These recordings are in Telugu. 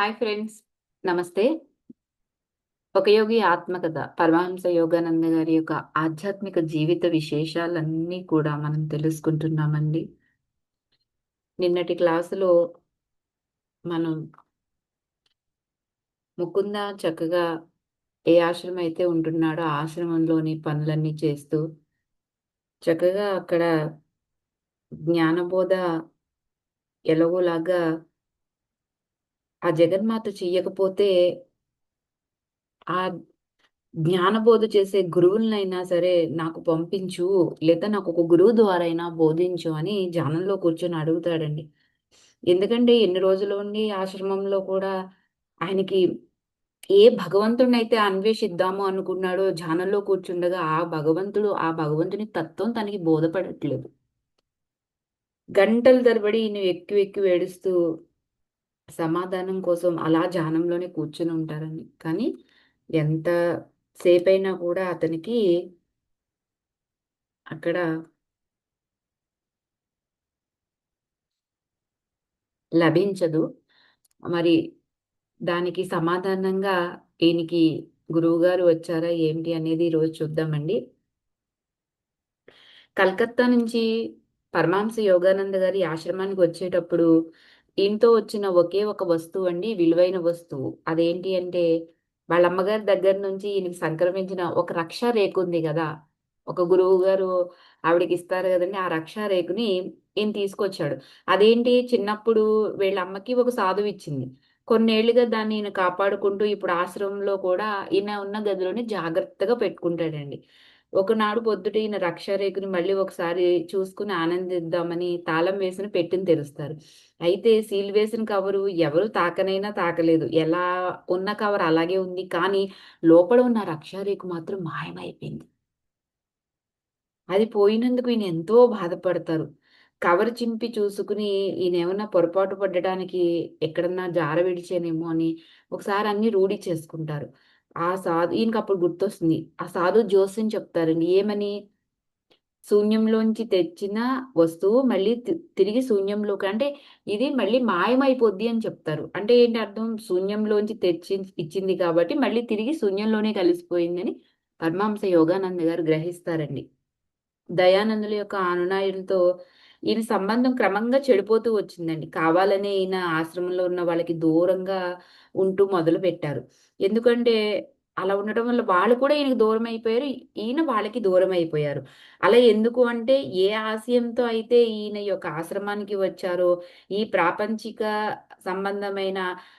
హాయ్ ఫ్రెండ్స్ నమస్తే ఒక యోగి ఆత్మకథ. పరమహంస యోగానంద గారి యొక్క ఆధ్యాత్మిక జీవిత విశేషాలన్నీ కూడా మనం తెలుసుకుంటున్నామండి. నిన్నటి క్లాసులో మనం ముకుంద చక్కగా ఏ ఆశ్రమం అయితే ఉంటున్నాడో ఆశ్రమంలోని పనులన్నీ చేస్తూ చక్కగా అక్కడ జ్ఞానబోధ ఎలాగోలాగా ఆ జగన్మాత చెయ్యకపోతే ఆ జ్ఞానబోధ చేసే గురువులనైనా సరే నాకు పంపించు లేదా నాకు ఒక గురువు ద్వారా అయినా బోధించు అని ధ్యానంలో కూర్చొని అడుగుతాడండి. ఎందుకంటే ఎన్ని రోజులు ఉండి ఆశ్రమంలో కూడా ఆయనకి ఏ భగవంతుడినైతే అన్వేషిద్దాము అనుకున్నాడో ధ్యానంలో కూర్చుండగా ఆ భగవంతుడు ఆ భగవంతుని తత్వం తనకి బోధపడట్లేదు. గంటల తరబడి నువ్వు ఎక్కువ ఎక్కువ ఏడుస్తూ సమాధానం కోసం అలా ధ్యానంలోనే కూర్చుని ఉంటారని. కానీ ఎంత సేపైనా కూడా అతనికి అక్కడ లభించదు. మరి దానికి సమాధానంగా ఈయనకి గురువుగారు వచ్చారా ఏంటి అనేది ఈరోజు చూద్దామండి. కలకత్తా నుంచి పరమాంస యోగానంద గారి ఆశ్రమానికి వచ్చేటప్పుడు ఈయనతో వచ్చిన ఒకే ఒక వస్తువు అండి విలువైన వస్తువు. అదేంటి అంటే వాళ్ళ అమ్మగారి దగ్గర నుంచి ఈయనకి సంక్రమించిన ఒక రక్ష రేకు ఉంది కదా ఒక గురువు గారు ఆవిడకి ఇస్తారు కదండి ఆ రక్ష రేకుని ఈయన తీసుకొచ్చాడు. అదేంటి చిన్నప్పుడు వీళ్ళ అమ్మకి ఒక సాధువు ఇచ్చింది. కొన్నేళ్ళుగా దాన్ని ఈయన కాపాడుకుంటూ ఇప్పుడు ఆశ్రమంలో కూడా ఈయన ఉన్న గదిలోనే జాగ్రత్తగా పెట్టుకుంటాడండి. ఒకనాడు పొద్దుట ఈయన రక్షారేఖను మళ్ళీ ఒకసారి చూసుకుని ఆనందిద్దామని తాళం వేసిన పెట్టిన తెరుస్తారు. అయితే సీల్ వేసిన కవరు ఎవరు తాకనైనా తాకలేదు. ఎలా ఉన్న కవర్ అలాగే ఉంది. కానీ లోపల ఉన్న రక్షారేఖ మాత్రం మాయమైపోయింది. అది పోయినందుకు ఈయన ఎంతో బాధపడతారు. కవర్ చింపి చూసుకుని ఈయన ఏమన్నా పొరపాటు పడ్డడానికి ఎక్కడన్నా జార విడిచేనేమో అని ఒకసారి అన్ని రూఢి చేసుకుంటారు. ఆ సాధు ఈయనకి అప్పుడు గుర్తొస్తుంది. ఆ సాధు జోస్యం చెప్తారండి. ఏమని? శూన్యంలోంచి తెచ్చిన వస్తువు మళ్ళీ తిరిగి శూన్యంలోకి అంటే ఇది మళ్ళీ మాయమైపోద్ది అని చెప్తారు. అంటే ఏంటి అర్థం? శూన్యంలోంచి తెచ్చి ఇచ్చింది కాబట్టి మళ్ళీ తిరిగి శూన్యంలోనే కలిసిపోయిందని పరమాంస యోగానంద గారు గ్రహిస్తారండి. దయానందుల యొక్క అనునాయుడితో ఈయన సంబంధం క్రమంగా చెడిపోతూ వచ్చిందండి. కావాలనే ఈయన ఆశ్రమంలో ఉన్న వాళ్ళకి దూరంగా ఉంటూ మొదలు పెట్టారు. ఎందుకంటే అలా ఉండటం వల్ల వాళ్ళు కూడా ఈయనకి దూరం అయిపోయారు. ఈయన వాళ్ళకి దూరం అయిపోయారు. అలా ఎందుకు అంటే ఏ ఆశయంతో అయితే ఈయన యొక్క ఆశ్రమానికి వచ్చారో ఈ ప్రాపంచిక సంబంధమైన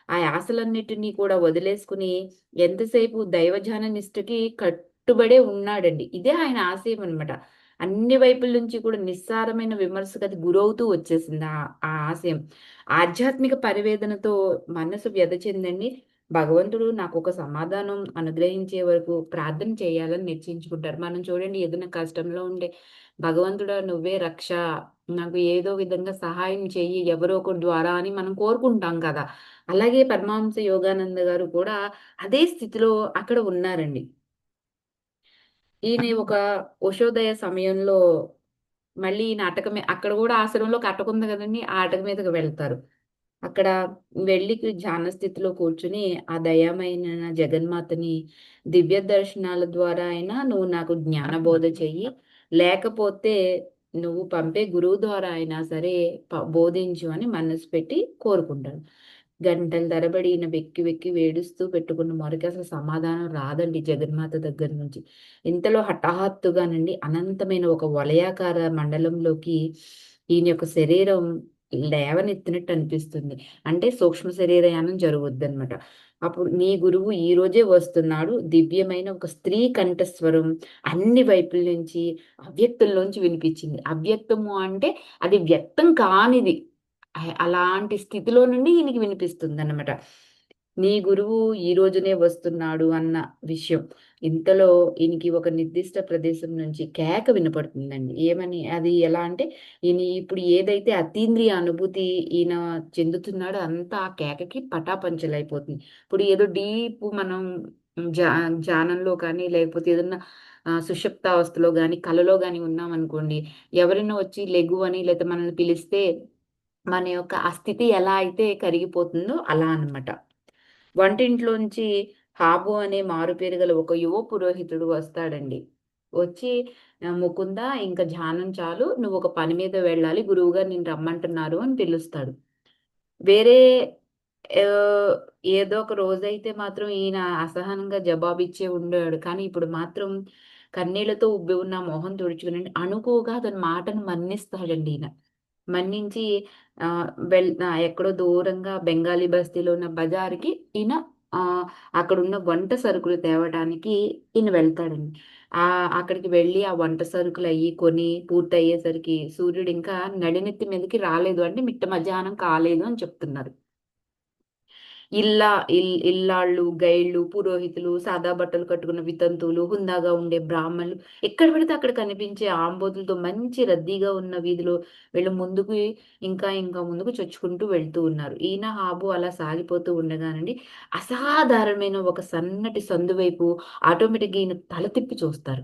ఆ ఆశలన్నిటినీ కూడా వదిలేసుకుని ఎంతసేపు దైవజాన నిష్ఠకి కట్టుబడే ఉన్నాడండి. ఇదే ఆయన ఆశయం అనమాట అన్ని వైపుల నుంచి కూడా నిస్సారమైన విమర్శకు అది గురవుతూ వచ్చేసింది ఆ ఆ ఆశయం. ఆధ్యాత్మిక పరివేదనతో మనసు వ్యధ చెందండి. భగవంతుడు నాకు ఒక సమాధానం అనుగ్రహించే వరకు ప్రార్థన చేయాలని నిశ్చయించుకుంటారు. మనం చూడండి ఏదైనా కష్టంలో ఉండే భగవంతుడు నువ్వే రక్ష. నాకు ఏదో విధంగా సహాయం చెయ్యి ఎవరో ఒకరి ద్వారా అని మనం కోరుకుంటాం కదా. అలాగే పరమాంస యోగానంద గారు కూడా అదే స్థితిలో అక్కడ ఉన్నారండి. ఈయన ఒక ఉషోదయ సమయంలో మళ్ళీ ఈ నాటకమే అక్కడ కూడా ఆశ్రమంలో కట్టకుంది కదండి ఆ ఆటక మీదకి వెళ్తారు. అక్కడ వెళ్ళి ధ్యాన స్థితిలో కూర్చుని ఆ దయామైన జగన్మాతని దివ్య దర్శనాల ద్వారా అయినా నువ్వు నాకు జ్ఞానబోధ చెయ్యి. లేకపోతే నువ్వు పంపే గురువు ద్వారా అయినా సరే బోధించు అని మనసు పెట్టి కోరుకుంటాడు. గంటల తరబడి ఈయన వెక్కి వెక్కి వేడుస్తూ పెట్టుకున్న మొరకి అసలు సమాధానం రాదండి జగన్మాత దగ్గర నుంచి. ఇంతలో హఠాత్తుగానండి అనంతమైన ఒక వలయాకార మండలంలోకి ఈయన యొక్క శరీరం లేవనెత్తినట్టు అనిపిస్తుంది. అంటే సూక్ష్మ శరీరయానం జరుగుద్దనమాట అప్పుడు నీ గురువు ఈ రోజే వస్తున్నాడు. దివ్యమైన ఒక స్త్రీ కంఠస్వరం అన్ని వైపుల నుంచి అవ్యక్తంలోంచి వినిపించింది. అవ్యక్తము అంటే అది వ్యక్తం కానిది. అలాంటి స్థితిలో నుండి ఈయనకి వినిపిస్తుంది అన్నమాట నీ గురువు ఈ రోజునే వస్తున్నాడు అన్న విషయం. ఇంతలో ఈయనకి ఒక నిర్దిష్ట ప్రదేశం నుంచి కేక వినపడుతుందండి. ఏమని? అది ఎలా అంటే ఈయన ఇప్పుడు ఏదైతే అతీంద్రియ అనుభూతి ఈయన చెందుతున్నాడో అంతా ఆ కేకకి పటాపంచలైపోతుంది. ఇప్పుడు ఏదో డీప్ మనం జా జానంలో కానీ లేకపోతే ఏదన్నా సుషప్తావస్థలో కానీ కలలో కానీ ఉన్నాం అనుకోండి ఎవరైనా వచ్చి లెగు అని లేకపోతే మనల్ని పిలిస్తే మన యొక్క అస్థితి ఎలా అయితే కరిగిపోతుందో అలా అనమాట వంటింట్లోంచి హాబు అనే మారుపేరు గల ఒక యువ పురోహితుడు వస్తాడండి. వచ్చి ముకుంద ఇంకా ఇంక ధ్యానం చాలు. నువ్వు ఒక పని మీద వెళ్ళాలి. గురువుగారు నేను రమ్మంటున్నారు" అని పిలుస్తాడు. వేరే ఏదో ఒక రోజైతే మాత్రం ఈయన అసహనంగా జవాబిచ్చే ఉండేవాడు. కానీ ఇప్పుడు మాత్రం కన్నీళ్ళతో ఉబ్బి ఉన్న మొహం తుడుచుకుని అనుకోగా అతని మాటను మన్నిస్తాడండి ఈయన. మన్నించి వెల్ ఎక్కడో దూరంగా బెంగాలీ బస్తీలో ఉన్న బజార్‌కి ఈయన అక్కడ అక్కడున్న వంట సరుకులు తేవడానికి ఈయన వెళ్తాడండి. ఆ అక్కడికి వెళ్ళి ఆ వంట సరుకులు అయ్యి కొని పూర్తి అయ్యేసరికి సూర్యుడు ఇంకా నడినెత్తి మీదకి రాలేదు. అంటే మిట్ట మధ్యాహ్నం కాలేదు అని చెప్తున్నారు. ఇల్లా ఇల్ ఇల్లాళ్ళు, గైళ్ళు పురోహితులు, సాదా బట్టలు కట్టుకున్న వితంతువులు, హుందాగా ఉండే బ్రాహ్మణులు ఎక్కడ పడితే అక్కడ కనిపించే ఆంబోతులతో మంచి రద్దీగా ఉన్న వీధిలో వీళ్ళు ముందుకు ఇంకా ఇంకా ముందుకు చొచ్చుకుంటూ వెళ్తూ ఉన్నారు. ఈయన, హాబు అలా సాగిపోతూ ఉండగానండి అసాధారణమైన ఒక సన్నటి సందు వైపు ఆటోమేటిక్‌గా ఈయన తల తిప్పి చూస్తారు.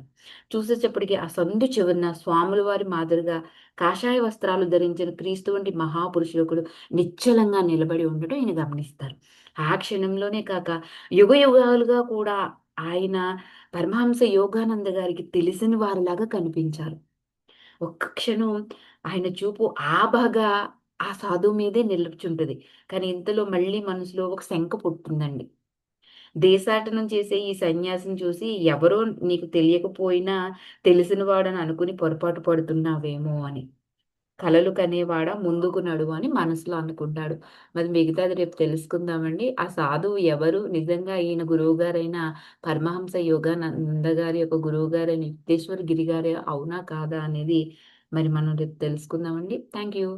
చూసేటప్పటికి ఆ సందు చివరన స్వాముల వారి మాదిరిగా కాషాయ వస్త్రాలు ధరించిన క్రీస్తు వంటి మహాపురుషులకుడు నిశ్చలంగా నిలబడి ఉండటం ఈయన గమనిస్తారు. ఆ క్షణంలోనే కాక యుగయుగాలుగా కూడా ఆయన పరమహంస యోగానంద గారికి తెలిసిన వారిలాగా కనిపించారు. ఒక్క క్షణం ఆయన చూపు ఆ బాగా ఆ సాధువు మీదే నిలుచుంటది. కానీ ఇంతలో మళ్ళీ మనసులో ఒక శంక పుట్టిందండి. దేశాటనం చేసే ఈ సన్యాసిని చూసి ఎవరో నీకు తెలియకపోయినా తెలిసినవాడని అనుకుని పొరపాటు పడుతున్నావేమో అని. కలలు కనేవాడ ముందుకు నడువు అని మనసులో అనుకుంటాడు. మరి మిగతాది రేపు తెలుసుకుందామండి. ఆ సాధువు ఎవరు? నిజంగా ఈయన గురువుగారైన పరమహంస యోగానంద గారి యొక్క గురువుగారైన యుక్తేశ్వర గిరి గారే అవునా? కాదా? అనేది మరి మనం రేపు తెలుసుకుందామండి. Thank you.